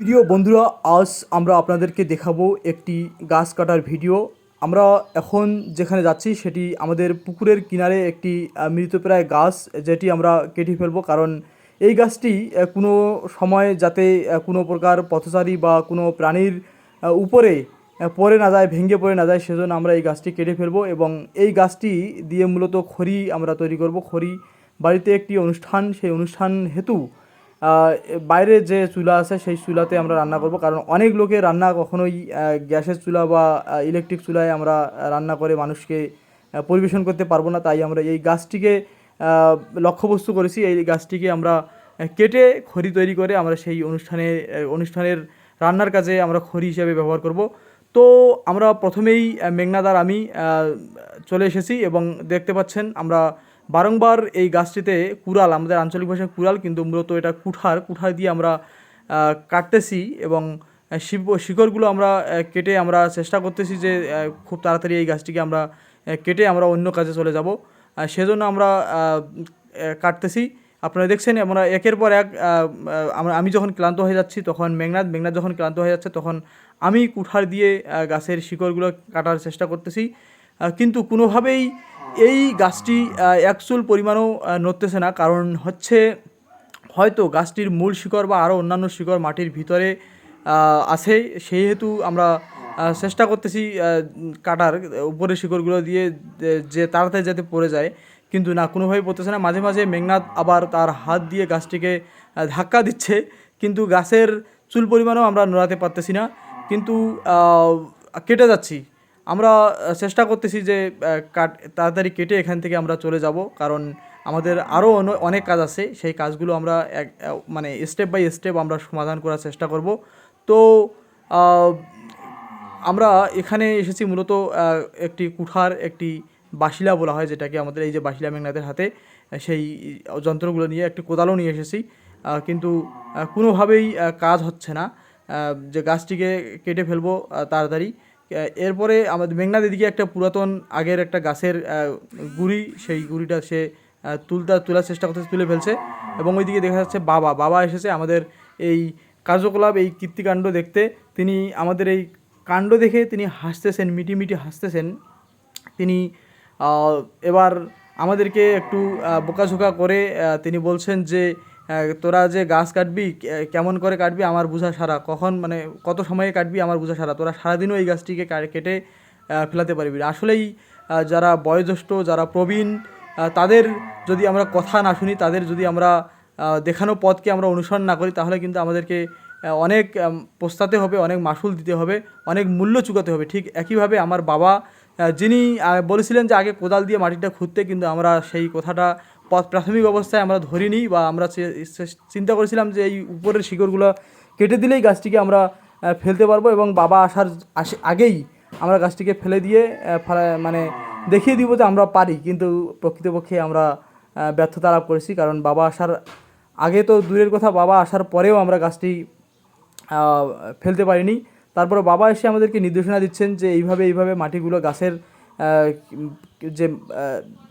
প্রিয় বন্ধুরা, আজ আমরা আপনাদেরকে দেখাবো একটি গাছ কাটার ভিডিও। আমরা এখন যেখানে যাচ্ছি সেটি আমাদের পুকুরের কিনারে একটি মৃতপ্রায় গাছ যেটি আমরা কেটে ফেলব। কারণ এই গাছটি কোনো সময় যাতে কোনো প্রকার পথচারী বা কোনো প্রাণীর উপরে পড়ে না যায়, ভেঙে পড়ে না যায়, সেজন্য আমরা এই গাছটি কেটে ফেলব এবং এই গাছটি দিয়ে মূলত খড়ি আমরা তৈরি করব। খড়ি বাড়িতে একটি অনুষ্ঠান, সেই অনুষ্ঠান হেতু বাইরে যে চুলা আছে, সেই চুলাতে আমরা রান্না করব। কারণ অনেক লোকে রান্না কখনোই গ্যাসের চুলা বা ইলেকট্রিক চুলায় আমরা রান্না করে মানুষকে পরিবেশন করতে পারব না। তাই আমরা এই গাছটিকে লক্ষ্যবস্তু করেছি। এই গাছটিকে আমরা কেটে খড়ি তৈরি করে আমরা সেই অনুষ্ঠানে অনুষ্ঠানের রান্নার কাজে আমরা খড়ি হিসেবে ব্যবহার করব। তো আমরা প্রথমেই মেঘনাদার আমি চলে এসেছি এবং দেখতে পাচ্ছেন আমরা বারংবার এই গাছটিতে কুড়াল, আমাদের আঞ্চলিক ভাষায় কুড়াল, কিন্তু মূলত এটা কুঠার কুঠার দিয়ে আমরা কাটতেছি এবং শিকড়গুলো আমরা কেটে আমরা চেষ্টা করতেছি যে খুব তাড়াতাড়ি এই গাছটিকে আমরা কেটে আমরা অন্য কাজে চলে যাব। সেজন্য আমরা কাটতেছি। আপনারা দেখছেন, আমরা একের পর এক আমরা, আমি যখন ক্লান্ত হয়ে যাচ্ছি, তখন মেঘনাথ মেঘনাথ যখন ক্লান্ত হয়ে যাচ্ছে, তখন আমি কুঠার দিয়ে গাছের শিকড়গুলো কাটার চেষ্টা করতেছি। কিন্তু কোনোভাবেই এই গাছটি আহ, এক চুল পরিমাণও নড়তেছে না। কারণ হচ্ছে হয়তো গাছটির মূল শিকড় বা আরও অন্যান্য শিকড় মাটির ভিতরে আছে। সেই হেতু আমরা চেষ্টা করতেছি কাটার উপরের শিকড়গুলো দিয়ে যে তাড়াতাড়ি যাতে পড়ে যায়। কিন্তু না কোনোভাবেই পড়তেছে না। মাঝে মাঝে মেঘনাথ আবার তার হাত দিয়ে গাছটিকে ধাক্কা দিচ্ছে। কিন্তু গাছের চুল পরিমাণও আমরা নড়াতে পারতেছি না। কিন্তু কেটে যাচ্ছি। আমরা চেষ্টা করতেছি যে কাট, তাড়াতাড়ি কেটে এখান থেকে আমরা চলে যাব, কারণ আমাদের আরও অনেক কাজ আছে, সেই কাজগুলো আমরা এক মানে স্টেপ বাই স্টেপ আমরা সমাধান করার চেষ্টা করব। তো আমরা এখানে এসেছি মূলত একটি কুঠার, একটি বাসিলা বলা হয়, যেটাকে আমাদের এই যে বাসিলা মেঘনাথের হাতে, সেই যন্ত্রগুলো নিয়ে একটি কোদালও নিয়ে এসেছি কিন্তু কোনোভাবেই কাজ হচ্ছে না। যে গাছটিকে কেটে ফেলব তাড়াতাড়ি এরপরে আমাদের মেঘনাথ এদিকে একটা পুরাতন আগের একটা গাছের গুড়ি, সেই গুড়িটা সে তুলতে, তোলার চেষ্টা করতেছে, তুলে ফেলছে। এবং ওইদিকে দেখা যাচ্ছে বাবা বাবা এসেছে আমাদের এই কার্যকলাপ, এই কীর্তিকাণ্ড দেখতে। তিনি আমাদের এই কাণ্ড দেখে তিনি হাসতেছেন, মিটি মিটি হাসতেছেন। তিনি এবার আমাদেরকে একটু বোকাঝোকা করে তিনি বলছেন যে তোরা যে গাছ কাটবি কেমন করে কাটবি আমার বোঝা সারা। কখন মানে কত সময়ে কাটবি আমার বোঝা সারা। তোরা সারাদিনও এই গাছটিকে কেটে ফেলাতে পারবি। আসলেই যারা বয়োজ্যেষ্ঠ, যারা প্রবীণ তাদের যদি আমরা কথা না শুনি, তাদের যদি আমরা দেখানো পথকে আমরা অনুসরণ না করি, তাহলে কিন্তু আমাদেরকে অনেক পোস্তাতে হবে, অনেক মাসুল দিতে হবে, অনেক মূল্য চুকাতে হবে। ঠিক একইভাবে আমার বাবা যিনি বলেছিলেন যে আগে কোদাল দিয়ে মাটিটা খুঁড়তে, কিন্তু আমরা সেই কথাটা প্রাথমিক অবস্থায় আমরা ধরি ধরিনি বা আমরা চিন্তা করেছিলাম যে এই উপরের শিকড়গুলো কেটে দিলেই গাছটিকে আমরা ফেলতে পারব এবং বাবা আসার আসে- আগেই আমরা গাছটিকে ফেলে দিয়ে মানে দেখিয়ে দিব যে আমরা পারি। কিন্তু প্রকৃতপক্ষে আমরা ব্যর্থতা লাভ করেছি কারণ বাবা আসার আগে তো দূরের কথা, বাবা আসার পরেও আমরা গাছটি ফেলতে পারিনি। তারপরে বাবা এসে আমাদেরকে নির্দেশনা দিচ্ছেন যে এইভাবে এইভাবে মাটিগুলো গাছের যে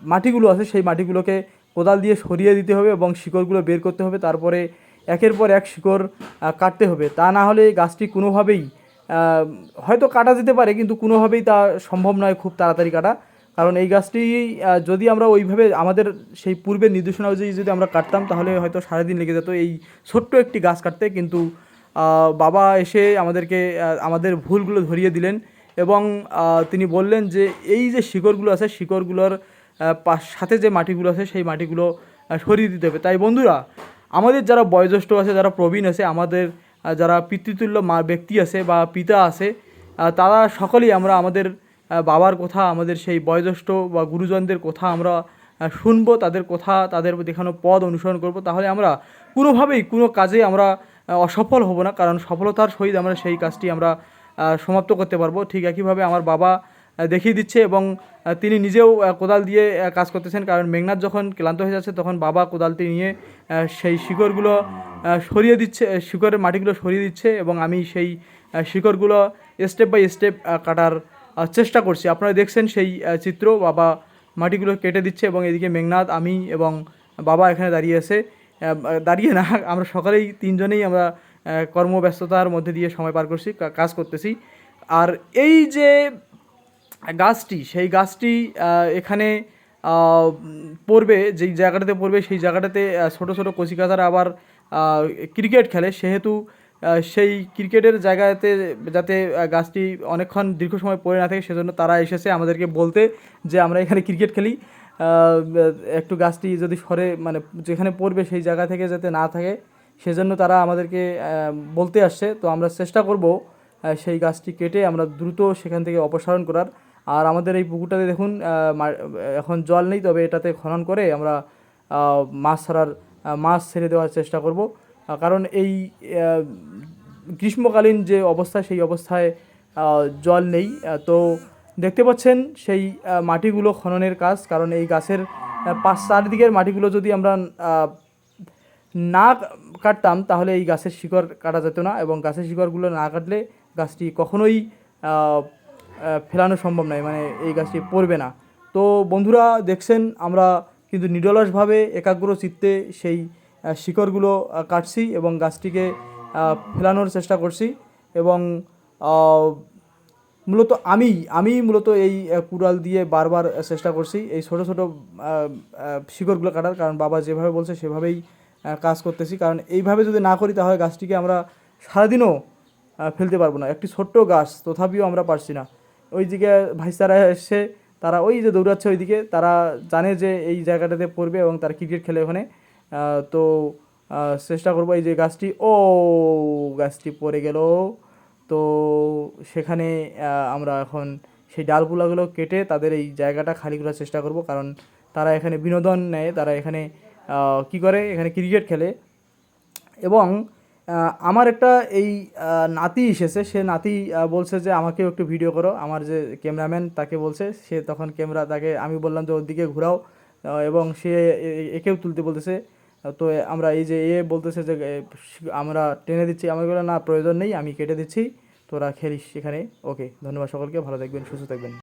মাটিগুলো আছে সেই মাটিগুলোকে কোদাল দিয়ে সরিয়ে দিতে হবে এবং শিকড়গুলো বের করতে হবে। তারপরে একের পর এক শিকড় কাটতে হবে। তা না হলে গাছটি কোনোভাবেই হয়তো কাটা যেতে পারে কিন্তু কোনোভাবেই তা সম্ভব নয় খুব তাড়াতাড়ি কাটা। কারণ এই গাছটি যদি আমরা ওইভাবে আমাদের সেই পূর্বের নির্দেশনা অনুযায়ী যদি আমরা কাটতাম তাহলে হয়তো সারাদিন লেগে যেত এই ছোট্ট একটি গাছ কাটতে। কিন্তু বাবা এসে আমাদেরকে আমাদের ভুলগুলো ধরিয়ে দিলেন এবং তিনি বললেন যে এই যে শিকড়গুলো আছে, শিকড়গুলোর সাথে যে মাটিগুলো আছে, সেই মাটিগুলো সরিয়ে দিতে হবে। তাই বন্ধুরা, আমাদের যারা বয়োজ্যেষ্ঠ আছে, যারা প্রবীণ আছে, আমাদের যারা পিতৃতুল্য মা ব্যক্তি আছে বা পিতা আছে তারা সকলেই আমরা আমাদের বাবার কথা, আমাদের সেই বয়োজ্যেষ্ঠ বা গুরুজনদের কথা আমরা শুনব, তাদের কথা, তাদের দেখানো পদ অনুসরণ করব। তাহলে আমরা কোনোভাবেই, কোনো কাজে আমরা অসফল হব না, কারণ সফলতার সহিত আমরা সেই কাজটি আমরা সমাপ্ত করতে পারব। ঠিক একইভাবে আমার বাবা দেখিয়ে দিচ্ছে এবং তিনি নিজেও কোদাল দিয়ে কাজ করতেছেন। কারণ মেঘনাথ যখন ক্লান্ত হয়ে যাচ্ছে, তখন বাবা কোদালটি নিয়ে সেই শিকড়গুলো সরিয়ে দিচ্ছে শিকড়ের মাটিগুলো সরিয়ে দিচ্ছে এবং আমি সেই শিকড়গুলো স্টেপ বাই স্টেপ কাটার চেষ্টা করছি। আপনারা দেখছেন সেই চিত্র, বাবা মাটিগুলো কেটে দিচ্ছে এবং এদিকে মেঘনাথ আমি এবং বাবা এখানে দাঁড়িয়ে আছে। দাঁড়িয়ে না, আমরা সকালেই তিনজনেই আমরা কর্মব্যস্ততার মধ্যে দিয়ে সময় পার করছি কাজ করতেছি। আর এই যে গাছটি, সেই গাছটি এখানে পড়বে, যেই জায়গাটাতে পড়বে, সেই জায়গাটাতে ছোটো ছোটো কচিকাচারা আবার ক্রিকেট খেলে। সেহেতু সেই ক্রিকেটের জায়গাতে, যাতে গাছটি অনেকক্ষণ দীর্ঘ সময় পড়ে না থাকে, সেজন্য তারা এসেছে আমাদেরকে বলতে যে, আমরা এখানে ক্রিকেট খেলি। একটু গাছটি যদি সরে মানে যেখানে পড়বে, সেই জায়গা থেকে যাতে না থাকে, সেজন্য তারা আমাদেরকে বলতে আসছে। তো আমরা চেষ্টা করব সেই গাছটি কেটে আমরা দ্রুত সেখান থেকে অপসারণ করার। আর আমাদের এই পুকুরটাতে দেখুন এখন জল নেই, তবে এটাতে খনন করে আমরা মাছ ছাড়ার মাছ ছেড়ে দেওয়ার চেষ্টা করব। কারণ এই গ্রীষ্মকালীন যে অবস্থা, সেই অবস্থায় জল নেই। তো দেখতে পাচ্ছেন সেই মাটিগুলো খননের কাজ, কারণ এই গাছের পাশ চারদিকের মাটিগুলো যদি আমরা না কাটতাম, তাহলে এই গাছের শিকড় কাটা যেত না। এবং গাছের শিকড়গুলো না কাটলে গাছটি কখনোই ফেলানো সম্ভব নয় মানে এই গাছটি পড়বে না। তো বন্ধুরা দেখছেন, আমরা কিন্তু নিরলসভাবে একাগ্র চিত্তে সেই শিকড়গুলো কাটছি এবং গাছটিকে ফেলানোর চেষ্টা করছি এবং মূলত আমি আমি মূলত এই কুড়াল দিয়ে বারবার চেষ্টা করছি এই ছোট ছোট শিকড়গুলো কাটার। কারণ বাবা যেভাবে বলছে, সেভাবেই কাজ করতেছি। কারণ এইভাবে যদি না করি, তাহলে গাছটিকে আমরা সারাদিনও ফেলতে পারব না। একটি ছোট্ট গাছ, তথাপিও আমরা পারছি না। ওইদিকে ভাইসারা এসে তারা ওই যে দৌড়াচ্ছে ওইদিকে, তারা জানে যে এই জায়গাটাতে পড়বে এবং তারা ক্রিকেট খেলে ওখানে। তো চেষ্টা করব এই যে গাছটি, ও গাছটি পড়ে গেল। তো সেখানে আমরা এখন সেই ডালগুলাগুলো কেটে তাদের এই জায়গাটা খালি করার চেষ্টা করব, কারণ তারা এখানে বিনোদন নেয়, তারা এখানে কি করে? এখানে ক্রিকেট খেলে। এবং আমার একটা এই নাতি এসেছে। সে নাতি বলছে যে, আমাকেও একটু ভিডিও করো। আমার যে ক্যামেরাম্যান তাকে বলছে, সে তখন ক্যামেরা তাকে, আমি বললাম যে ওর দিকে ঘোরাও এবং সে একেও তুলতে বলতেছে। তো আমরা এই যে, এ বলতেছে যে আমরা টেনে দিচ্ছি। আমি বললাম, না, প্রয়োজন নেই, আমি কেটে দিচ্ছি। তোরা খেলিস সেখানে। ওকে ধন্যবাদ সকলকে, ভালো থাকবেন, সুস্থ থাকবেন।